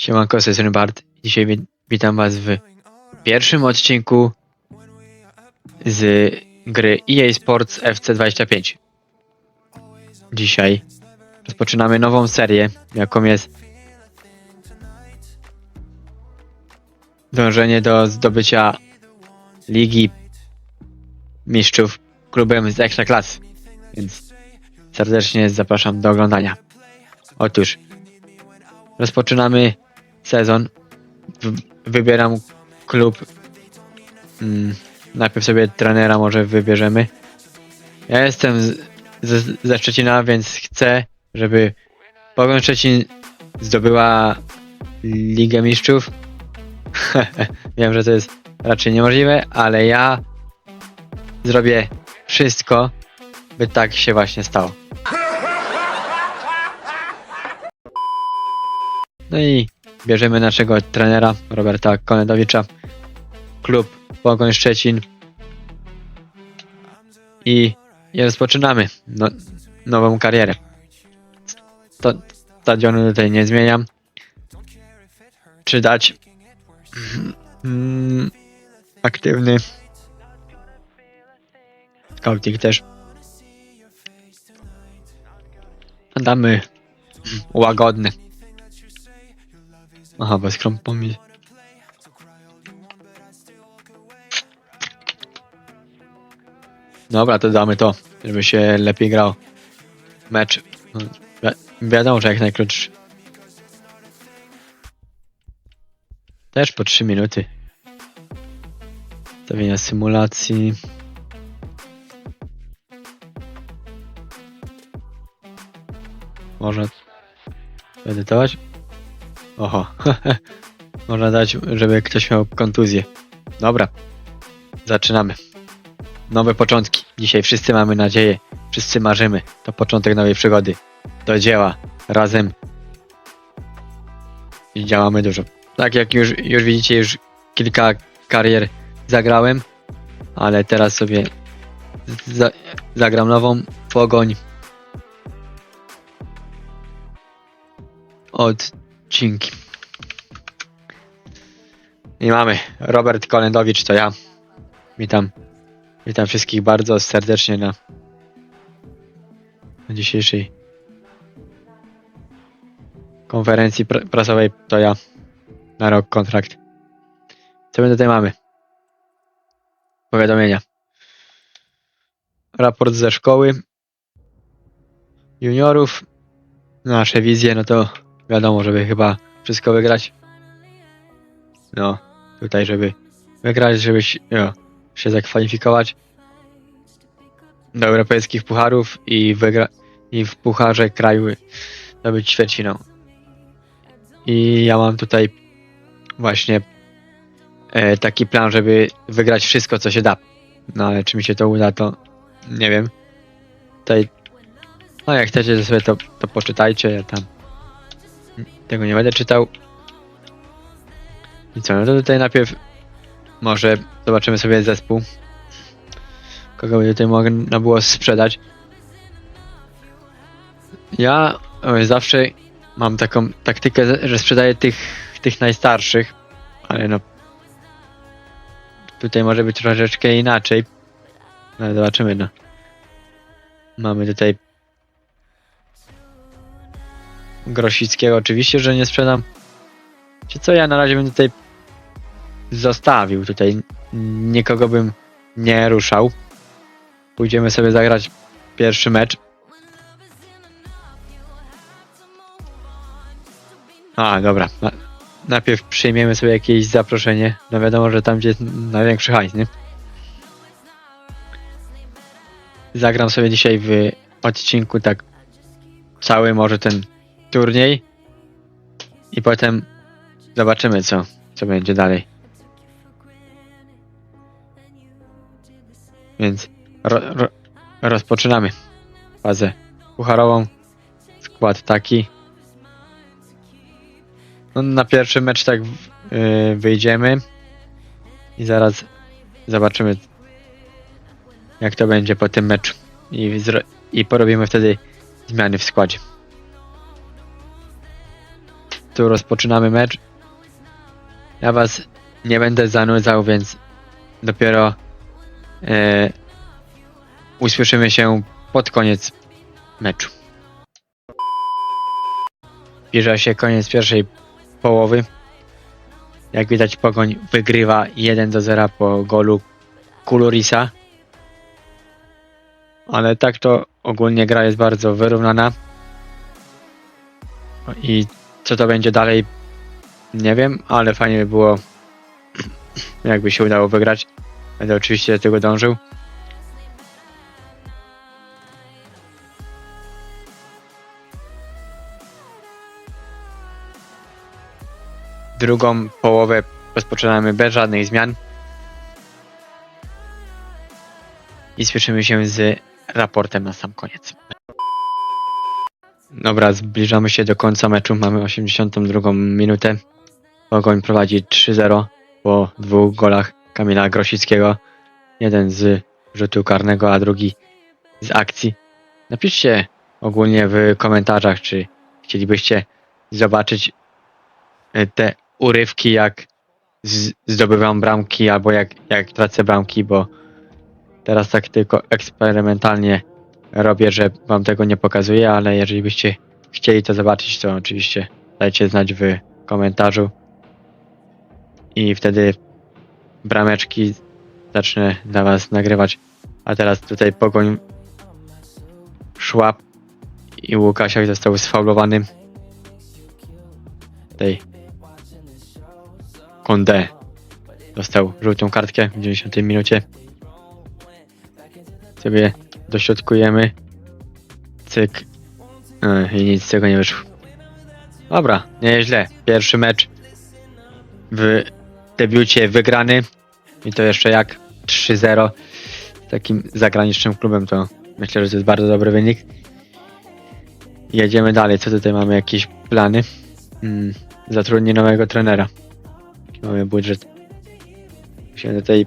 Siemanko, z Bart. Dzisiaj wi- witam was w pierwszym odcinku z gry EA Sports FC25. Dzisiaj rozpoczynamy nową serię, jaką jest dążenie do zdobycia Ligi Mistrzów klubem z Ekstraklasy. Więc serdecznie zapraszam do oglądania. Otóż rozpoczynamy sezon. Wybieram klub. Mm, najpierw sobie trenera może wybierzemy. Ja jestem z, z, ze Szczecina, więc chcę, żeby Pogoń Szczecin zdobyła Ligę Mistrzów. Wiem, że to jest raczej niemożliwe, ale ja zrobię wszystko, by tak się właśnie stało. No i bierzemy naszego trenera Roberta Konedowicza, klub Pogoń Szczecin i, rozpoczynamy no, nową karierę. Sta, stadionu tutaj nie zmieniam. Czy dać mm, aktywny scouting też. Damy łagodny. Aha, bez krąpomi. Dobra, to damy to, żeby się lepiej grał. Mecz. Wi wiadomo, że jak najkrótszy. Też po 3 minuty. Stawienia symulacji. Można edytować? Oho. Można dać, żeby ktoś miał kontuzję. Dobra. Zaczynamy. Nowe początki. Dzisiaj wszyscy mamy nadzieję. Wszyscy marzymy. To początek nowej przygody. Do dzieła. Razem. I działamy dużo. Tak jak już, już widzicie, już kilka karier zagrałem. Ale teraz sobie za, zagram nową. Pogoń. Odcinki. I mamy Robert Kolendowicz, to ja. Witam. Witam wszystkich bardzo serdecznie na, na dzisiejszej konferencji pr prasowej. To ja. Na rok kontrakt. Co my tutaj mamy? Powiadomienia. Raport ze szkoły. Juniorów. Nasze wizje, no to wiadomo, żeby chyba wszystko wygrać. No, tutaj, żeby wygrać, żeby się, jo, się zakwalifikować do europejskich pucharów i wygra i w pucharze kraju zdobyć ćwierciną. I ja mam tutaj właśnie e, taki plan, żeby wygrać wszystko, co się da. No ale czy mi się to uda, to nie wiem. Tutaj, no jak chcecie to sobie to, to poczytajcie, ja tam tego nie będę czytał. I co, no to tutaj najpierw może zobaczymy sobie zespół. Kogo by tutaj można było sprzedać. Ja zawsze mam taką taktykę, że sprzedaję tych, tych najstarszych, ale no tutaj może być troszeczkę inaczej. No zobaczymy, no. Mamy tutaj Grosickiego oczywiście, że nie sprzedam. Czy co ja na razie bym tutaj zostawił. Tutaj nikogo bym nie ruszał. Pójdziemy sobie zagrać pierwszy mecz. A, dobra. Na, najpierw przyjmiemy sobie jakieś zaproszenie. No wiadomo, że tam gdzie jest największy hajs, nie? Zagram sobie dzisiaj w odcinku tak cały może ten turniej i potem zobaczymy co, co będzie dalej. Więc ro, ro, rozpoczynamy fazę pucharową. Skład taki. No, na pierwszy mecz tak yy, wyjdziemy i zaraz zobaczymy jak to będzie po tym meczu i, i porobimy wtedy zmiany w składzie. Tu rozpoczynamy mecz. Ja was nie będę zanudzał, więc dopiero e, usłyszymy się pod koniec meczu. Zbliża się koniec pierwszej połowy. Jak widać Pogoń wygrywa 1 do 0 po golu Kulurisa. Ale tak to ogólnie gra jest bardzo wyrównana. I co to będzie dalej nie wiem, ale fajnie by było jakby się udało wygrać. Będę oczywiście do tego dążył. Drugą połowę rozpoczynamy bez żadnych zmian. I słyszymy się z raportem na sam koniec. Dobra, zbliżamy się do końca meczu. Mamy 82 minutę. Pogoń prowadzi 3-0 po dwóch golach Kamila Grosickiego. Jeden z rzutu karnego, a drugi z akcji. Napiszcie ogólnie w komentarzach, czy chcielibyście zobaczyć e, te urywki, jak zdobywam bramki, albo jak, jak tracę bramki, bo teraz tak tylko eksperymentalnie robię, że wam tego nie pokazuję, ale jeżeli byście chcieli to zobaczyć, to oczywiście dajcie znać w komentarzu i wtedy brameczki zacznę dla was nagrywać. A teraz tutaj pogoń szła i Łukasiak został sfaulowany. Tej Konde dostał żółtą kartkę w 90 minucie. Sobie dośrodkujemy. Cyk. E, I nic z tego nie wyszło. Dobra, nieźle. Pierwszy mecz w debiucie wygrany. I to jeszcze jak 3-0 z takim zagranicznym klubem, to myślę, że to jest bardzo dobry wynik. Jedziemy dalej. Co tutaj mamy? Jakieś plany? Mm, nowego trenera. Mamy budżet. Musimy tutaj.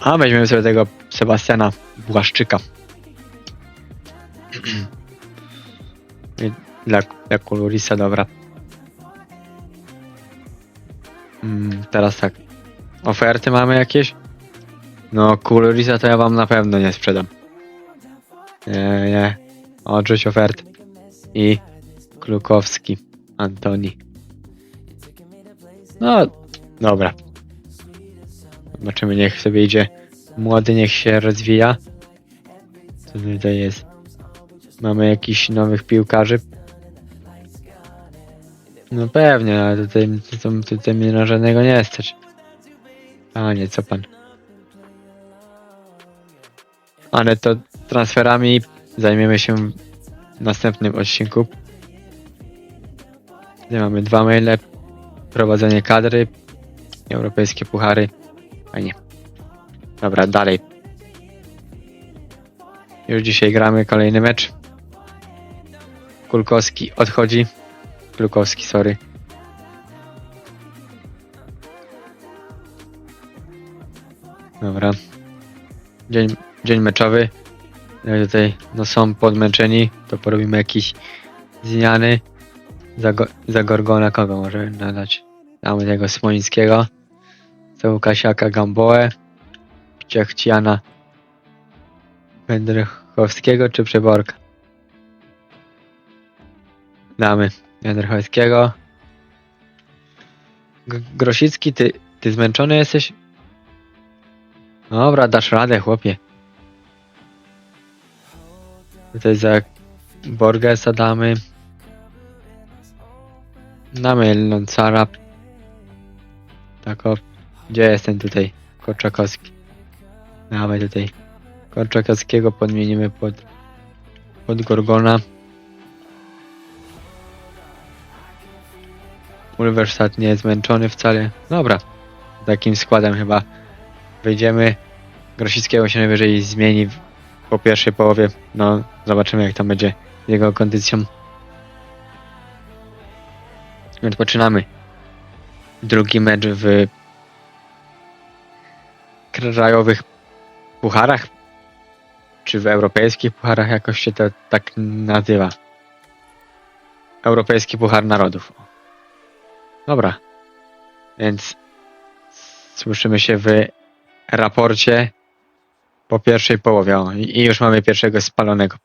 A weźmiemy sobie tego Sebastiana Błaszczyka. Dla, dla Kulurisa, dobra. Mm, teraz tak. Oferty mamy jakieś? No, Kulurisa to ja wam na pewno nie sprzedam. Nie, nie. Odrzuć ofert. I Klukowski. Antoni. No, dobra. Zobaczymy, niech sobie idzie. Młody niech się rozwija. Co tutaj jest? Mamy jakichś nowych piłkarzy. No pewnie, ale tutaj, tutaj, tutaj mnie na żadnego nie stać. A nie, co pan? Ale to transferami zajmiemy się w następnym odcinku. Tutaj mamy dwa maile. Prowadzenie kadry. Europejskie puchary. Fajnie. Dobra, dalej. Już dzisiaj gramy kolejny mecz. Kulkowski odchodzi. Kulkowski, sorry. Dobra. Dzień, dzień meczowy. Jak tutaj no, są podmęczeni, to porobimy jakieś zmiany. Za, go, za Gorgona kogo może nadać? Damy tego Smolińskiego. Łukasiaka Gamboę. Ciachciana Wędrychowskiego czy Przeborka? Damy Wędrychowskiego. Grosicki, ty, ty zmęczony jesteś? Dobra, dasz radę, chłopie. Tutaj za Borgesa damy. Damy Loncara. Tak o. Gdzie jestem tutaj? Korczakowski. Dawaj tutaj. Korczakowskiego podmienimy pod, pod Gorgona. Ulverstad nie jest zmęczony wcale. Dobra. Takim składem chyba wyjdziemy. Grosickiego się najwyżej zmieni po pierwszej połowie. No, zobaczymy jak tam będzie jego kondycją. Więc poczynamy. Drugi mecz w krajowych pucharach, czy w europejskich pucharach jakoś się to tak nazywa. Europejski Puchar Narodów. Dobra. Więc słyszymy się w raporcie po pierwszej połowie. I już mamy pierwszego spalonego.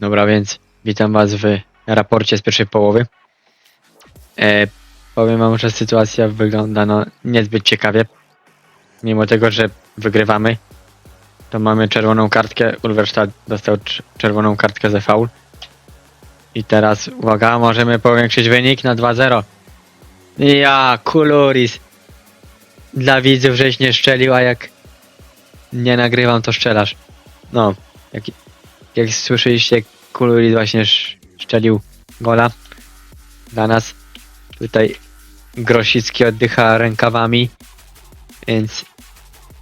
Dobra, więc witam Was w raporcie z pierwszej połowy. E, powiem Wam, że sytuacja wygląda no niezbyt ciekawie. Mimo tego, że wygrywamy, to mamy czerwoną kartkę. Ulverstad dostał cz- czerwoną kartkę za faul. I teraz, uwaga, możemy powiększyć wynik na 2-0. Ja, Kuluris. Dla widzów żeś nie szczelił, a jak nie nagrywam, to szczelasz. No, jak, jak słyszeliście, Kuluris właśnie sz- szczelił gola dla nas. Tutaj Grosicki oddycha rękawami, więc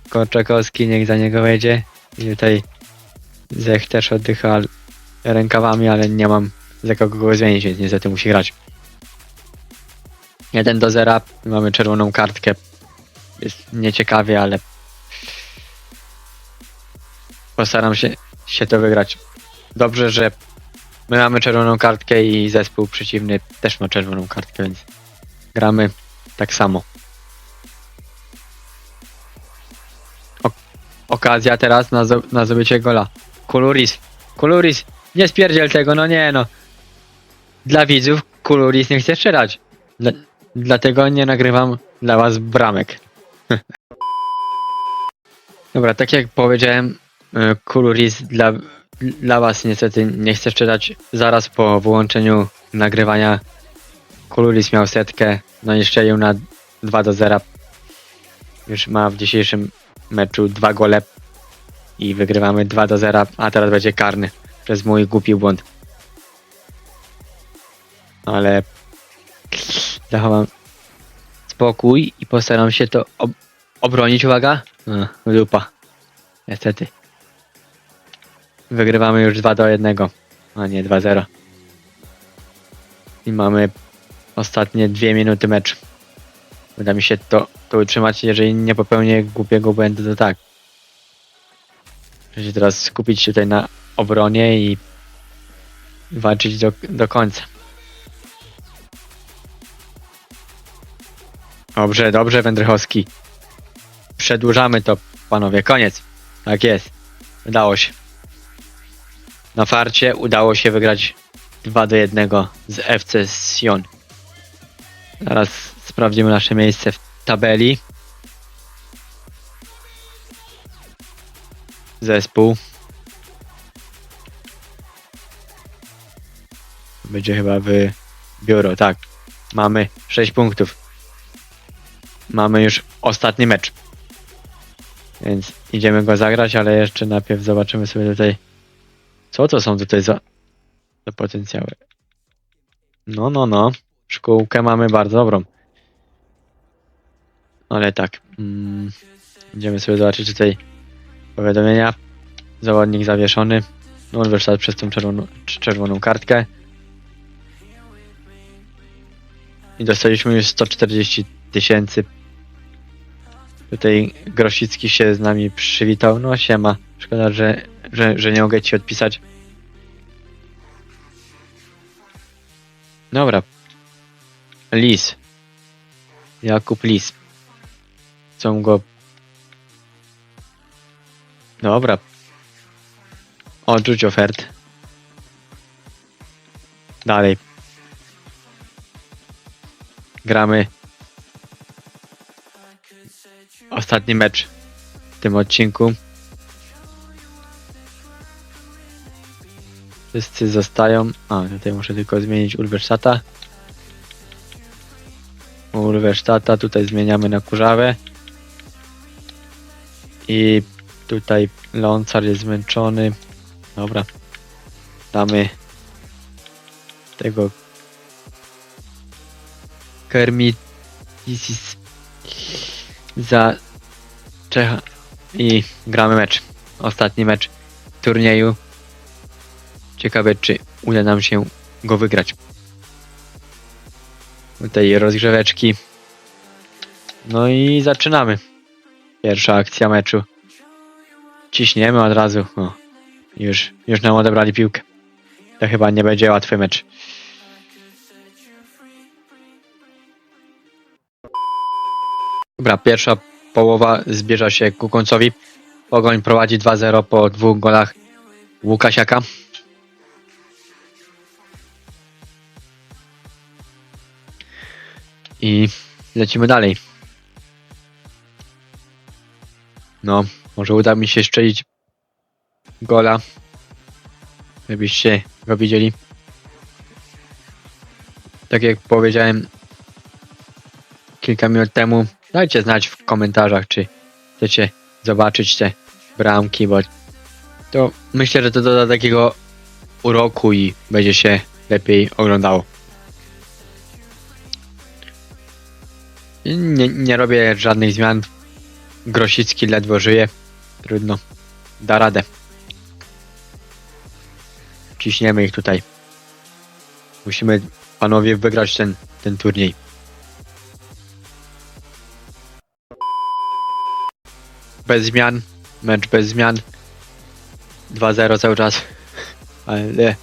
Korczakowski niech za niego wejdzie. I tutaj Zech też oddycha rękawami, ale nie mam za kogo go zmienić, więc niestety musi grać. 1 do 0, mamy czerwoną kartkę. Jest nieciekawie, ale postaram się, się to wygrać. Dobrze, że my mamy czerwoną kartkę i zespół przeciwny też ma czerwoną kartkę, więc gramy tak samo. Okazja teraz na, zo- na zdobycie gola. Kuluris, Kuluris, nie spierdziel tego, no nie no. Dla widzów Kuluris nie chce strzelać. Dla, dlatego nie nagrywam dla was bramek. Dobra, tak jak powiedziałem, e, Kuluris dla, dla was niestety nie chce strzelać. Zaraz po wyłączeniu nagrywania Kuluris miał setkę, no i strzelił na 2 do 0. Już ma w dzisiejszym meczu dwa gole i wygrywamy 2 do 0, a teraz będzie karny przez mój głupi błąd. Ale zachowam spokój i postaram się to ob obronić. Uwaga. A, dupa. Niestety. Wygrywamy już 2 do 1, a nie 2-0. I mamy ostatnie dwie minuty mecz. Uda mi się to, to utrzymać, jeżeli nie popełnię głupiego błędu, to tak. Muszę się teraz skupić tutaj na obronie i walczyć do, do końca. Dobrze, dobrze, Wędrychowski. Przedłużamy to, panowie. Koniec. Tak jest. Udało się. Na farcie udało się wygrać 2 do 1 z FC Sion. Teraz sprawdzimy nasze miejsce w tabeli. Zespół. Będzie chyba w biuro, tak. Mamy 6 punktów. Mamy już ostatni mecz. Więc idziemy go zagrać, ale jeszcze najpierw zobaczymy sobie tutaj. Co to są tutaj za, za potencjały? No, no, no. Szkółkę mamy bardzo dobrą. Ale tak. Mm, idziemy sobie zobaczyć tutaj powiadomienia. Zawodnik zawieszony. No, wyszedł przez tą czerwoną, cz- czerwoną kartkę. I dostaliśmy już 140 tysięcy. Tutaj Grosicki się z nami przywitał. No siema. Szkoda, że, że, że nie mogę ci odpisać. Dobra. Lis. Jakub Lis. Chcą go... Dobra. Odrzuć ofert. Dalej. Gramy. Ostatni mecz w tym odcinku. Wszyscy zostają. A, tutaj muszę tylko zmienić Ulverstata. Ulverstata tutaj zmieniamy na kurzawę. I tutaj Loncar jest zmęczony. Dobra. Damy tego Kermitisis za Czecha i gramy mecz. Ostatni mecz turnieju. Ciekawe, czy uda nam się go wygrać. Tutaj rozgrzeweczki. No i zaczynamy. Pierwsza akcja meczu. Ciśniemy od razu. O. Już, już nam odebrali piłkę. To chyba nie będzie łatwy mecz. Dobra, pierwsza połowa zbliża się ku końcowi. Pogoń prowadzi 2-0 po dwóch golach Łukasiaka. I lecimy dalej. No, może uda mi się strzelić gola. Żebyście go widzieli. Tak jak powiedziałem kilka minut temu, dajcie znać w komentarzach, czy chcecie zobaczyć te bramki, bo to myślę, że to doda takiego uroku i będzie się lepiej oglądało. Nie, nie robię żadnych zmian. Grosicki ledwo żyje. Trudno. Da radę. Ciśniemy ich tutaj. Musimy panowie wygrać ten, ten turniej. Bez zmian. Mecz bez zmian. 2-0 cały czas. Ale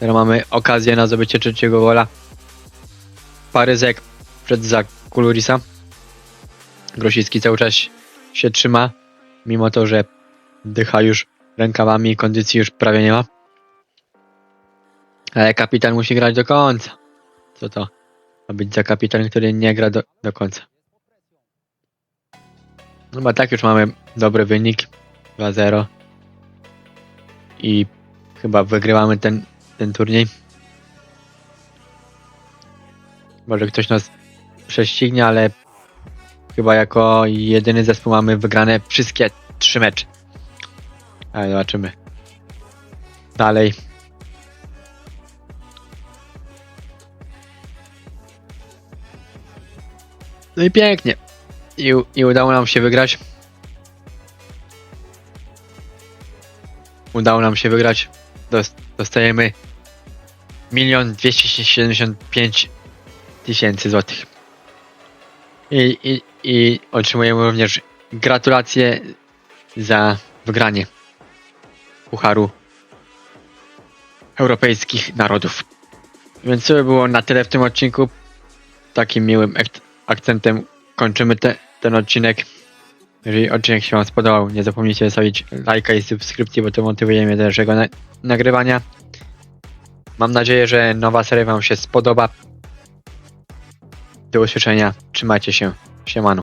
teraz mamy okazję na zdobycie trzeciego gola. Paryzek przed za Kulurisa. Grosicki cały czas się trzyma, mimo to, że dycha już rękawami i kondycji już prawie nie ma. Ale kapitan musi grać do końca. Co to? Ma być za kapitan, który nie gra do, do końca. No bo tak już mamy dobry wynik. 2-0. I chyba wygrywamy ten, ten turniej. Może ktoś nas prześcignie, ale chyba jako jedyny zespół mamy wygrane wszystkie trzy mecze. Ale zobaczymy. Dalej. No i pięknie. I, I udało nam się wygrać. Udało nam się wygrać. Dos- Dostajemy milion dwieście siedemdziesiąt pięć tysięcy złotych. I, i, I otrzymujemy również gratulacje za wygranie Pucharu Europejskich Narodów. Więc to by było na tyle w tym odcinku. Takim miłym ak- akcentem kończymy te, ten odcinek. Jeżeli odcinek się Wam spodobał, nie zapomnijcie zostawić lajka i subskrypcji, bo to motywuje mnie do dalszego na- nagrywania. Mam nadzieję, że nowa seria Wam się spodoba. Do usłyszenia. Trzymajcie się. Siemano.